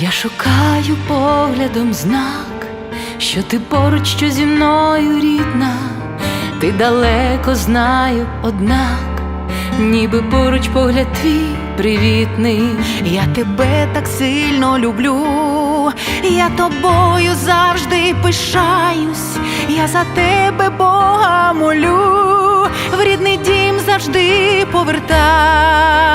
Я шукаю поглядом знак, що ти поруч, що зі мною рідна, ти далеко знаю, однак, ніби поруч погляд твій привітний. Я тебе так сильно люблю, я тобою завжди пишаюсь, я за тебе Бога молю, в рідний дім завжди повертаюсь.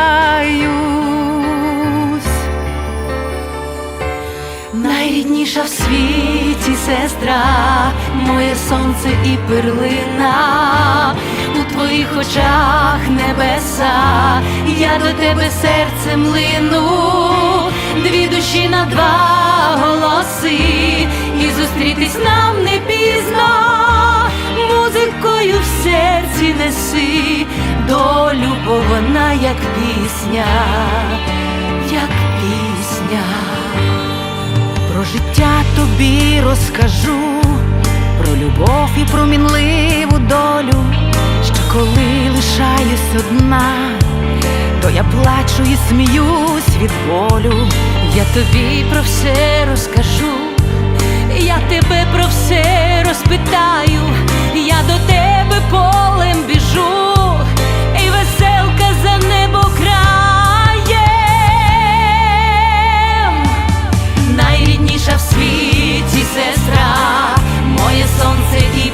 Сестра, моє сонце і перлина, у твоїх очах небеса, я до тебе серцем лину, дві душі на два голоси, і зустрітись нам не пізно, музикою в серці неси, долю, бо вона як пісня, розкажу, про любов і про мінливу долю, що коли лишаюсь одна, то я плачу і сміюсь від болю. Я тобі про все розкажу, моє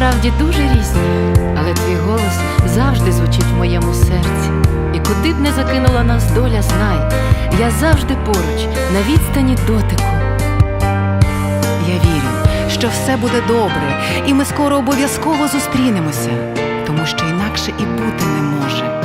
насправді дуже різні, але твій голос завжди звучить в моєму серці. І куди б не закинула нас доля, знай, я завжди поруч, на відстані дотику. Я вірю, що все буде добре, і ми скоро обов'язково зустрінемося, тому що інакше і бути не може.